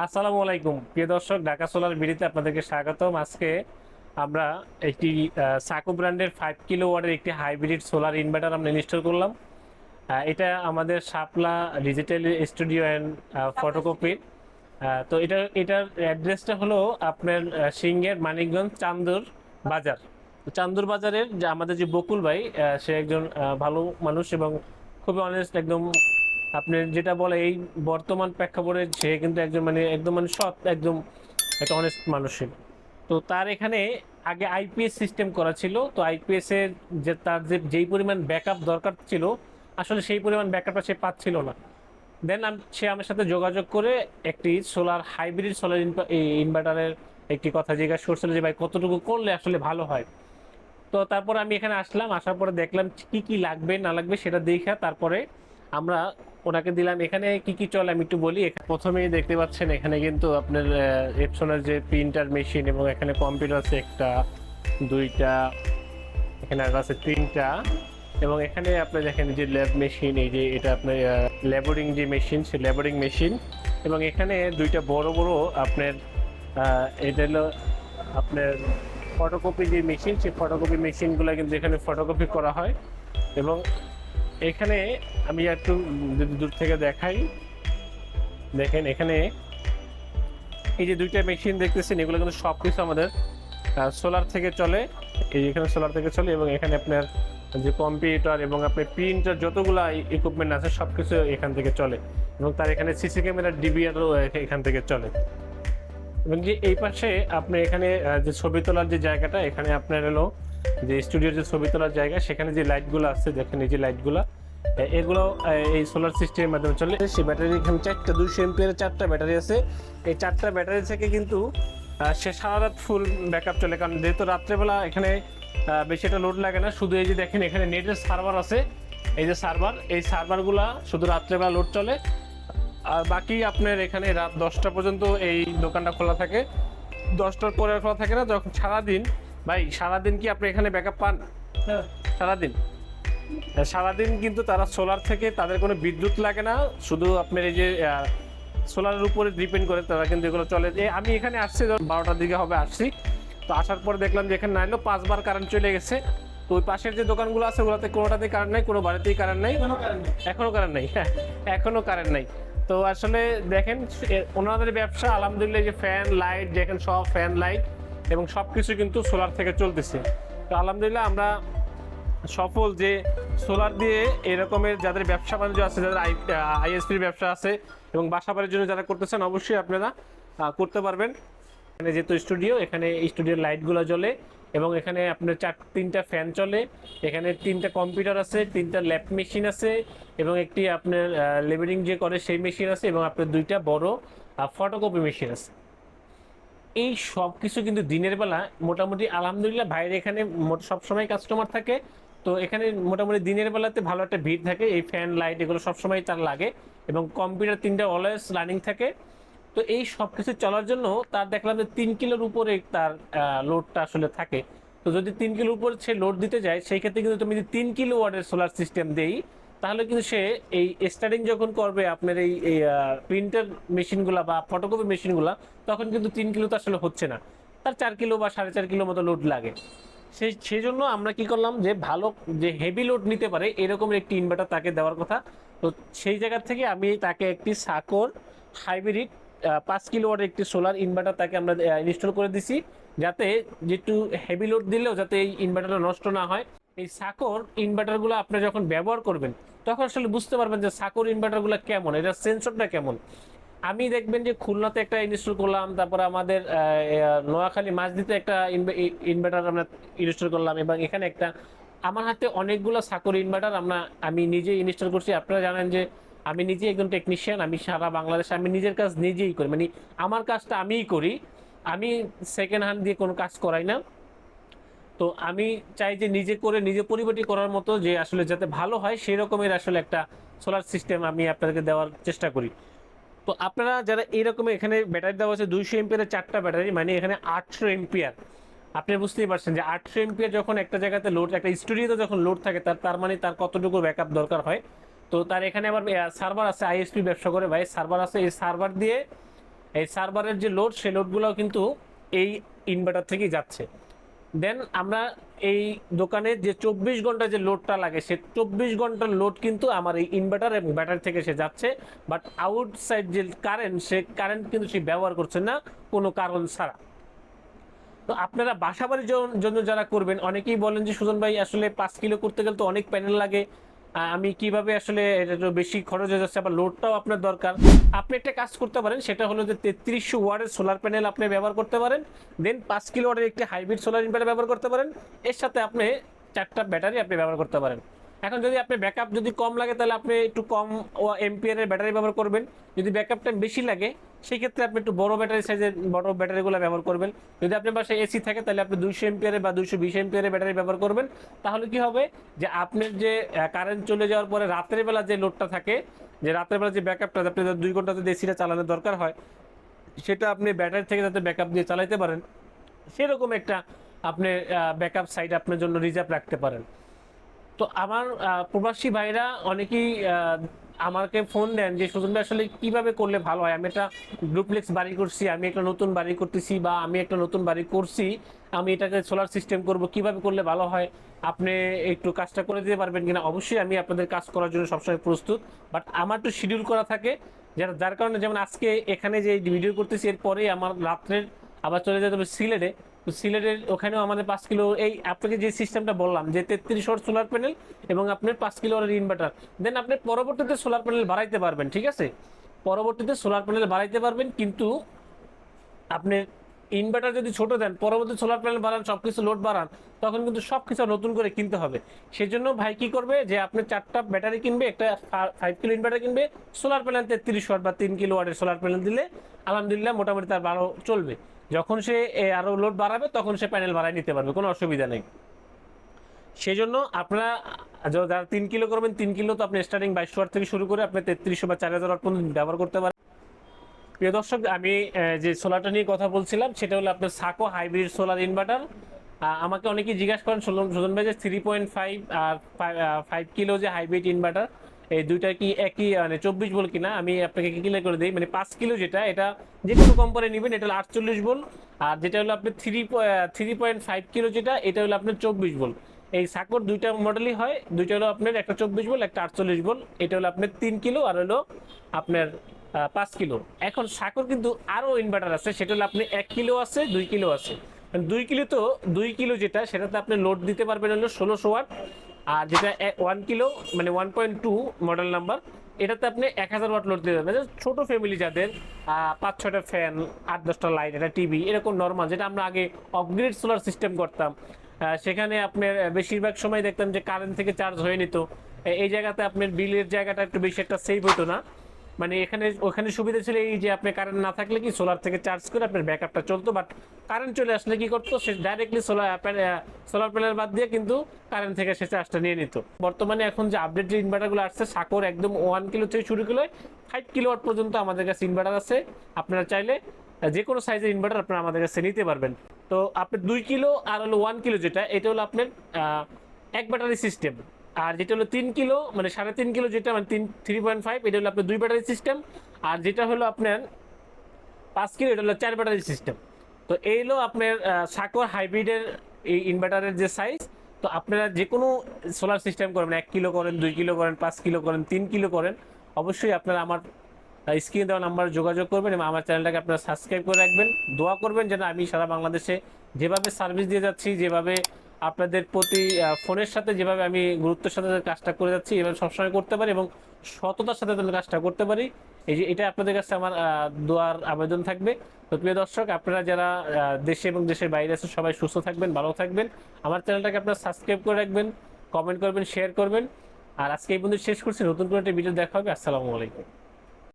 আসসালামু আলাইকুম। প্রিয় দর্শক ঢাকা সোলার বিডিতে আপনাদেরকে স্বাগতম। আজকে আমরা একটি সাকো ব্র্যান্ডের ফাইভ কিলো ওয়ার্ডের একটি হাইব্রিড সোলার ইনভার্টার আমরা ইনস্টল করলাম। এটা আমাদের শাপলা ডিজিটাল স্টুডিও অ্যান্ড ফটোকপির তো এটা এটার অ্যাড্রেসটা হলো আপনার সিংহের মানিকগঞ্জ চান্দুর বাজার। চান্দুর বাজারের যে আমাদের যে বকুল ভাই সে একজন ভালো মানুষ এবং খুবই অনেস্ট একদম আপনি যেটা বলে, এই বর্তমান প্রেক্ষাপটে সে কিন্তু একজন মানে একদম মানে সৎ, একদম একটা অনেস্ট মানুষ তো তার এখানে আগে আইপিএস সিস্টেম করা ছিল, তো আইপিএস এর যে তার যে, যেই পরিমাণ ব্যাকআপ দরকার ছিল, আসলে সেই পরিমাণ ব্যাকআপটা সে পাচ্ছিল না। দেন সে আমার সাথে যোগাযোগ করে একটি সোলার হাইব্রিড সোলার ইনভার্টারের একটি কথা জিজ্ঞাসা করছিল যে, ভাই, কতটুকু করলে আসলে ভালো হয়? তো তারপর আমি এখানে আসলাম, আসার পরে দেখলাম কি কি লাগবে, না লাগবে সেটা দেখা, তারপরে আমরা ওনাকে দিলাম। এখানে কি কি চলে আমি একটু বলি। প্রথমেই দেখতে পাচ্ছেন, এখানে কিন্তু আপনার এপসনের যে প্রিন্টার মেশিন এবং এখানে কম্পিউটার আছে একটা, দুইটা, এখানে আর আছে তিনটা এবং এখানে আপনি দেখেন যে ল্যাব মেশিন এই যে এটা আপনার ল্যাবোরিং যে মেশিন সেই ল্যাবোরিং মেশিন এবং এখানে দুইটা বড় বড় আপনার এটা হলো আপনার ফটোকপি যে মেশিন সেই ফটোকপি মেশিনগুলো কিন্তু এখানে ফটোকপি করা হয় এবং এখানে আমি একটু যদি দূর থেকে দেখাই, দেখেন এখানে এই যে দুইটা মেশিন দেখতেছেন, এগুলো কিন্তু সব কিছু আমাদের সোলার থেকে চলে। এই এখানে সোলার থেকে চলে এবং এখানে আপনার যে কম্পিউটার এবং আপনার প্রিন্টার যতগুলা ইকুইপমেন্ট আছে সব কিছু এখান থেকে চলে। এবং তার এখানে সিসি ক্যামেরার ডিবিআরও এখান থেকে চলে। এবং যে এই পাশে আপনি এখানে যে ছবি তোলার যে জায়গাটা, এখানে আপনার হলো যে স্টুডিওর যে ছবি তোলার জায়গা, সেখানে যে লাইটগুলো আছে, দেখেন এই যে লাইটগুলো এগুলো এই সোলার সিস্টেমের মাধ্যমে চলে। সেই ব্যাটারি এখানে চারটা, দুইশো এমপিয়ারের চারটা ব্যাটারি আছে। এই চারটা ব্যাটারি থেকে কিন্তু সে সারা রাত ফুল ব্যাকআপ চলে। কারণ যেহেতু রাত্রেবেলা এখানে বেশি একটা লোড লাগে না, শুধু এই যে দেখেন এখানে নেটের সার্ভার আছে। এই যে সার্ভার এই সার্ভারগুলা শুধু রাত্রেবেলা লোড চলে। আর বাকি আপনার এখানে রাত দশটা পর্যন্ত এই দোকানটা খোলা থাকে। দশটার পরে খোলা থাকে না, যখন সারাদিন ভাই সারাদিন কি আপনি এখানে ব্যাকআপ পান? সারাদিন? হ্যাঁ, সারাদিন কিন্তু তারা সোলার থেকে তাদের কোনো বিদ্যুৎ লাগে না শুধু আপনার এই যে সোলারের উপরে ডিপেন্ড করে তারা কিন্তু এগুলো চলে। আমি এখানে আসছি বারোটার দিকে হবে আসছি। তো আসার পর দেখলাম যে এখানে নাইলো পাঁচবার কারেন্ট চলে গেছে। তো ওই পাশের যে দোকানগুলো আছে ওগুলোতে কোনোটাতেই কারেন্ট নাই কোনো বাড়িতেই কারেন্ট নাই। এখনও কারেন্ট নাই। হ্যাঁ এখনও কারেন্ট নাই। তো আসলে দেখেন ওনাদের ব্যবসা আলহামদুলিল্লাহ যে ফ্যান লাইট দেখেন সব ফ্যান লাইট এবং সব কিছু কিন্তু সোলার থেকে চলতেছে। তো আলহামদুলিল্লাহ আমরা সফল যে সোলার দিয়ে এরকমের যাদের ব্যবসা বাণিজ্য আছে, যাদের আইএসপির ব্যবসা আছে এবং বাসা বাড়ির জন্য যারা করতেছেন, অবশ্যই আপনারা করতে পারবেন। এখানে যেহেতু স্টুডিও এখানে স্টুডিওর লাইটগুলো জ্বলে এবং এখানে আপনার চার, তিনটা ফ্যান চলে। এখানে তিনটা কম্পিউটার আছে, তিনটা ল্যাব মেশিন আছে এবং একটি আপনার লেবারিং যে করে সেই মেশিন আছে এবং আপনার দুইটা বড় ফটোকপি মেশিন আছে। এই সব কিছু কিন্তু দিনের বেলা মোটামুটি আলহামদুলিল্লাহ বাইরে এখানে সবসময় কাস্টমার থাকে। তো এখানে মোটামুটি দিনের বেলাতে ভালো একটা ভিড় থাকে। এই ফ্যান লাইট এগুলো সবসময় তার লাগে এবং কম্পিউটার তিনটা অলওয়েজ রানিং থাকে। তো এই সব কিছু চলার জন্য তার দেখলাম যে তিন কিলোর উপরে তার লোডটা আসলে থাকে। তো যদি তিন কিলোর উপর সে লোড দিতে যায়, সেই ক্ষেত্রে কিন্তু তুমি যদি তিন কিলো ওয়ার্ডের সোলার সিস্টেম দেই তাহলে কিন্তু সে এই স্টার্টিং যখন করবে, আপনার এই প্রিন্টার মেশিনগুলা বা ফটোকপি মেশিনগুলা তখন কিন্তু তিন কিলো তো আসলে হচ্ছে না। তার চার কিলো বা সাড়ে চার কিলো মতো লোড লাগে। সেই সেই জন্য আমরা কি করলাম যে ভালো, যে হেভি লোড নিতে পারে, এরকম একটি ইনভার্টার তাকে দেওয়ার কথা। তো সেই জায়গা থেকে আমি তাকে একটি সাকর হাইব্রিড পাঁচ কিলো ওয়াটের একটি সোলার ইনভার্টার তাকে আমরা ইনস্টল করে দিছি। যাতে যেটু হেভি লোড দিলেও যাতে এই ইনভার্টারটা নষ্ট না হয়। এই সাকর ইনভার্টারগুলো আপনি যখন ব্যবহার করবেন, তখন আসলে বুঝতে পারবেন যে সাকর ইনভার্টারগুলো কেমন এটা সেন্সরটা কেমন। আমি দেখবেন যে খুলনাতে একটা ইনস্টল করলাম, তারপরে আমাদের নোয়াখালী মাঝদিতে একটা ইনভার্টার আমরা ইনস্টল করলাম এবং এখানে একটা, আমার হাতে অনেকগুলো সাকর ইনভার্টার আমরা, আমি নিজে ইনস্টল করছি। আপনারা জানেন যে আমি নিজে একজন টেকনিশিয়ান আমি সারা বাংলাদেশে, আমি নিজের কাজ নিজেই করি। মানে আমার কাজটা আমিই করি, আমি সেকেন্ড হ্যান্ড দিয়ে কোনো কাজ করাই না। তো আমি চাই যে নিজে করে, নিজে পরিপাটি করার মতো যে আসলে যাতে ভালো হয় সেই রকমের আসলে একটা সোলার সিস্টেম আমি আপনাদেরকে দেওয়ার চেষ্টা করি। তো আপনারা যারা এইরকম এখানে ব্যাটারি দেওয়া আছে, দুইশো এমপিয়ারের চারটা ব্যাটারি মানে এখানে আটশো এমপিয়ার আপনি বুঝতেই পারছেন যে আটশো এমপিয়ার যখন একটা জায়গাতে লোড একটা স্টুডিওতে যখন লোড থাকে, তার তার মানে তার কতটুকু ব্যাকআপ দরকার হয়। তো তার এখানে আবার সার্ভার আছে আইএসপি ব্যবসা করে ভাই সার্ভার আছে, এই সার্ভার দিয়ে, এই সার্ভারের যে লোড সেই লোডগুলোও কিন্তু এই ইনভার্টার থেকেই যাচ্ছে। দেন আমরা এই দোকানে যে চব্বিশ ঘণ্টা যে লোডটা লাগে, সে চব্বিশ ঘণ্টার লোড কিন্তু আমার এই ইনভার্টার এবং ব্যাটারি থেকে সে যাচ্ছে। বাট আউটসাইড যে কারেন্ট সে কারেন্ট কিন্তু সে ব্যবহার করছে না, কোনো কারণ ছাড়া। তো আপনারা বাসাবাড়ির জন্য যারা করবেন, অনেকেই বলেন যে, সুজন ভাই, আসলে পাঁচ কিলো করতে গেলে তো অনেক প্যানেল লাগে। আমি কীভাবে আসলে এটা বেশি খরচ হয়ে যাচ্ছে, আবার লোডটাও আপনার দরকার। আপনি একটা কাজ করতে পারেন, সেটা হলো যে তেত্রিশশো ওয়ার্ডের সোলার প্যানেল আপনি ব্যবহার করতে পারেন দেন পাঁচ কিলো ওয়ার্ডের একটি হাইব্রিড সোলার ইনভার্টার ব্যবহার করতে পারেন, এর সাথে আপনি চারটা ব্যাটারি আপনি ব্যবহার করতে পারেন। এখন যদি আপনি ব্যাকআপ যদি কম লাগে, তাহলে আপনি একটু কম এমপিআরের ব্যাটারি ব্যবহার করবেন। যদি ব্যাকআপ টাইম বেশি লাগে সেই ক্ষেত্রে আপনি একটু বড় ব্যাটারি সাইজের বড় ব্যাটারিগুলো ব্যবহার করবেন। যদি আপনার পাশে এসি থাকে, তাহলে আপনি দুইশো এমপিআরের বা দুইশো বিশ এমপিআরের ব্যাটারি ব্যবহার করবেন। তাহলে কি হবে? যে আপনার যে কারেন্ট চলে যাওয়ার পরে রাতের বেলা যে লোডটা থাকে, যে রাতের বেলা যে ব্যাকআপটা আপনি দুই ঘণ্টা যদি এসিটা চালানোর দরকার হয়, সেটা আপনি ব্যাটারি থেকে যাতে ব্যাকআপ দিয়ে চালাতে পারেন, সেরকম একটা আপনি ব্যাকআপ সাইড আপনার জন্য রিজার্ভ রাখতে পারেন। তো আমার প্রবাসী ভাইরা অনেকেই আমাকে ফোন দেন যে, সুজন ভাই, আসলে কীভাবে করলে ভালো হয়? আমি একটা ডুপ্লেক্স বাড়ি করছি, আমি একটা নতুন বাড়ি করতেছি বা আমি একটা নতুন বাড়ি করছি, আমি এটাকে সোলার সিস্টেম করব, কীভাবে করলে ভালো হয়? আপনি একটু কাজটা করে দিতে পারবেন কিনা? অবশ্যই আমি আপনাদের কাজ করার জন্য সবসময় প্রস্তুত। বাট আমার তো শিডিউল করা থাকে, যার যার কারণে যেমন আজকে এখানে যে ভিডিও করতেছি, এরপরে আমার রাত্রের আবার চলে যেতে হবে সিলেটে। সিলেটের ওখানেও আমাদের পাঁচ কিলো, এই আপনাকে যে সিস্টেমটা বললাম, যে তেত্রিশ ওয়াট সোলার প্যানেল এবং আপনার পাঁচ কিলো ইনভার্টার দেন আপনি পরবর্তীতে সোলার প্যানেল বাড়াইতে পারবেন, ঠিক আছে? পরবর্তীতে সোলার প্যানেল বাড়াইতে পারবেন, কিন্তু আপনি ইনভার্টার যদি ছোট দেন, পরবর্তী সোলার প্যানেল বাড়ান সব কিছু লোড বাড়ান, তখন কিন্তু সব কিছু নতুন করে কিনতে হবে। সেই জন্য ভাই কি করবে যে, আপনি চারটা ব্যাটারি কিনবে, একটা ফাইভ কিলো ইনভার্টার কিনবে সোলার প্যানেল তেত্রিশ ওয়াট বা তিন কিলো ওয়াটের সোলার প্যানেল দিলে, আলহামদুলিল্লাহ মোটামুটি তার ভালো চলবে। যখন সে আরও লোড বাড়াবে, তখন সে প্যানেল বাড়ায় নিতে পারবে, কোনো অসুবিধা নেই। সেই জন্য আপনারা যারা তিন কিলো করবেন, তিন কিলো তো আপনি স্টার্টিং বাইশশো ওয়াট থেকে শুরু করে আপনি তেত্রিশশো বা চার হাজার ওয়াট পর্যন্ত ব্যবহার করতে পারেন। প্রিয় দর্শক, আমি যে সোলারটা নিয়ে কথা বলছিলাম, সেটা হলো আপনার সাকো হাইব্রিড সোলার ইনভার্টার আমাকে অনেকেই জিজ্ঞাসা করেন সুজন ভাই যে থ্রি পয়েন্ট ফাইভ আর ফাইভ কিলো যে হাইব্রিড ইনভার্টার এই দুইটা কি একই মানে চব্বিশ বল কিনা? আমি আপনাকে ক্লিয়ার করে দিই? মানে পাঁচ কিলো যেটা, এটা যে কোনো কোম্পানি নেবেন, এটা হলো আটচল্লিশ বল। আর যেটা হলো আপনার three three point five kilo যেটা, এটা হলো আপনার চব্বিশ বল। এই সাকোর দুইটা মডেলই হয়, দুইটা হলো আপনার একটা চব্বিশ বল, একটা আটচল্লিশ বল। এটা হলো আপনার তিন কিলো, আর হলো আপনার পাঁচ কিলো। এখন সাকোর কিন্তু আরও ইনভার্টার আছে, সেটা হলো আপনি এক কিলো আছে, দুই কিলো আছে। মানে দুই কিলো তো, দুই কিলো যেটা, সেটাতে আপনি লোড দিতে পারবেন হলো ষোলোশো ওয়াট। আর যেটা ওয়ান কিলো মানে one point two model number এটাতে আপনি এক হাজার ওয়াট লোড দিয়ে পারবেন ছোট ফ্যামিলি যাদের পাঁচ ছটা ফ্যান আট, দশটা লাইট একটা টিভি এরকম নর্মাল যেটা আমরা আগে অপগ্রেড সোলার সিস্টেম করতাম। সেখানে আপনার বেশিরভাগ সময় দেখতাম যে কারেন্ট থেকে চার্জ হয়ে নিত। এই জায়গাতে আপনার বিলের জায়গাটা একটু বেশি একটা সেভ হতো না। মানে এখানে, ওখানে সুবিধা ছিল এই যে আপনি কারেন্ট না থাকলে কি সোলার থেকে চার্জ করে আপনার ব্যাকআপটা চলতো? বাট কারেন্ট চলে আসলে কি করতো? সে ডাইরেক্টলি সোলার সোলার প্যানেল বাদ দিয়ে কিন্তু কারেন্ট থেকে সে চার্জটা নিয়ে নিত। বর্তমানে এখন যে আপডেট ইনভার্টারগুলো আসছে, সাকোর একদম ওয়ান কিলো থেকে শুরু করে ফাইভ কিলো ওয়াট পর্যন্ত আমাদের কাছে ইনভার্টার আছে। আপনারা চাইলে যে কোনো সাইজের ইনভার্টার আপনারা আমাদের কাছে নিতে পারবেন। তো আপনি দুই কিলো আর হলো ওয়ান কিলো যেটা, এটা হলো আপনার এক ব্যাটারি সিস্টেম আর যেটা হলো তিন কিলো মানে সাড়ে তিন কিলো যেটা মানে তিন থ্রি পয়েন্ট ফাইভ এটা হলো আপনার দুই ব্যাটারি সিস্টেম আর যেটা হলো আপনার পাঁচ কিলো, এটা হলো চার ব্যাটারি সিস্টেম তো এই হলো আপনার সাকোর হাইব্রিডের এই ইনভার্টারের যে সাইজ তো আপনারা যে কোনো সোলার সিস্টেম করবেন এক কিলো করেন, দুই কিলো করেন, পাঁচ কিলো করেন, তিন কিলো করেন, অবশ্যই আপনারা আমার স্ক্রিনে দেওয়া নাম্বারে যোগাযোগ করবেন এবং আমার চ্যানেলটাকে আপনারা সাবস্ক্রাইব করে রাখবেন। দোয়া করবেন যেন আমি সারা বাংলাদেশে যেভাবে সার্ভিস দিয়ে যাচ্ছি, যেভাবে আপনাদের প্রতি ফোনের সাথে যেভাবে আমি গুরুত্বের সাথে কাজটা করে যাচ্ছি, এভাবে সবসময় করতে পারি এবং সততার সাথে যেন কাজটা করতে পারি, এই যে এটা আপনাদের কাছে আমার দোয়ার আবেদন থাকবে। তো প্রিয় দর্শক, আপনারা যারা দেশে এবং দেশের বাইরে আছেন, সবাই সুস্থ থাকবেন, ভালো থাকবেন। আমার চ্যানেলটাকে আপনারা সাবস্ক্রাইব করে রাখবেন, কমেন্ট করবেন, শেয়ার করবেন। আর আজকে এই বন্ধু শেষ করছি, নতুন করে একটা ভিডিও দেখা হবে, আসসালামু আলাইকুম।